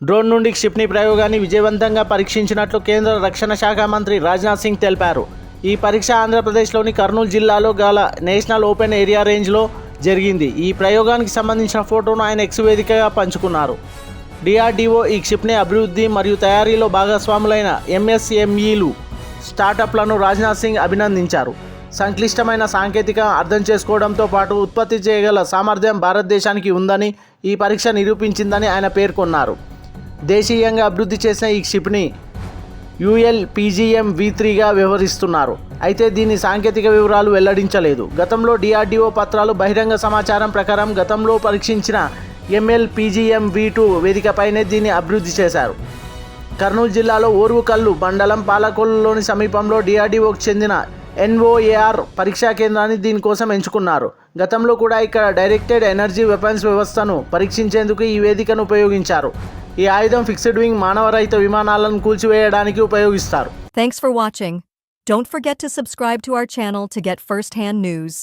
Drone నుండి క్షిప్ని ప్రయోగాన్ని విజయవంతంగా పరీక్షించినట్లు కేంద్ర రక్షణ శాఖ మంత్రి రాజ్నాథ్ సింగ్ తెలిపారు. ఈ పరీక్ష ఆంధ్రప్రదేశ్లోని కర్నూలు జిల్లాలో గల నేషనల్ ఓపెన్ ఏరియా రేంజ్లో జరిగింది. ఈ ప్రయోగానికి సంబంధించిన ఫోటోను ఆయన ఎక్స్ వేదికగా పంచుకున్నారు. డిఆర్డీఓ ఈ క్షిప్ని అభివృద్ధి మరియు తయారీలో భాగస్వాములైన ఎంఎస్ఎంఈలు స్టార్టప్లను రాజ్నాథ్ సింగ్ అభినందించారు. సంక్లిష్టమైన సాంకేతిక అర్థం చేసుకోవడంతో పాటు ఉత్పత్తి చేయగల సామర్థ్యం భారతదేశానికి ఉందని ఈ పరీక్ష నిరూపించిందని ఆయన పేర్కొన్నారు. దేశీయంగా అభివృద్ధి చేసిన ఈ క్షిప్ని యుఎల్ పీజీఎం వి త్రీగా వ్యవహరిస్తున్నారు. అయితే దీని సాంకేతిక వివరాలు వెల్లడించలేదు. గతంలో డిఆర్డీఓ పత్రాలు బహిరంగ సమాచారం ప్రకారం గతంలో పరీక్షించిన ఎంఎల్ పీజీఎం వి టూ వేదికపైనే దీన్ని అభివృద్ధి చేశారు. కర్నూలు జిల్లాలో ఓర్వుకల్లు మండలం పాలకొల్లులోని సమీపంలో డిఆర్డీఓకి చెందిన ఎన్ఓఏఆర్ పరీక్షా కేంద్రాన్ని దీనికోసం ఎంచుకున్నారు. గతంలో కూడా ఇక్కడ డైరెక్టెడ్ ఎనర్జీ వెపన్స్ వ్యవస్థను పరీక్షించేందుకు ఈ వేదికను ఉపయోగించారు. ఈ ఆయుధం ఫిక్స్డ్ వింగ్ మానవరహిత విమానాలను కూల్చివేయడానికి ఉపయోగిస్తారు Thanks for watching. Don't forget to subscribe to our channel to get first-hand news.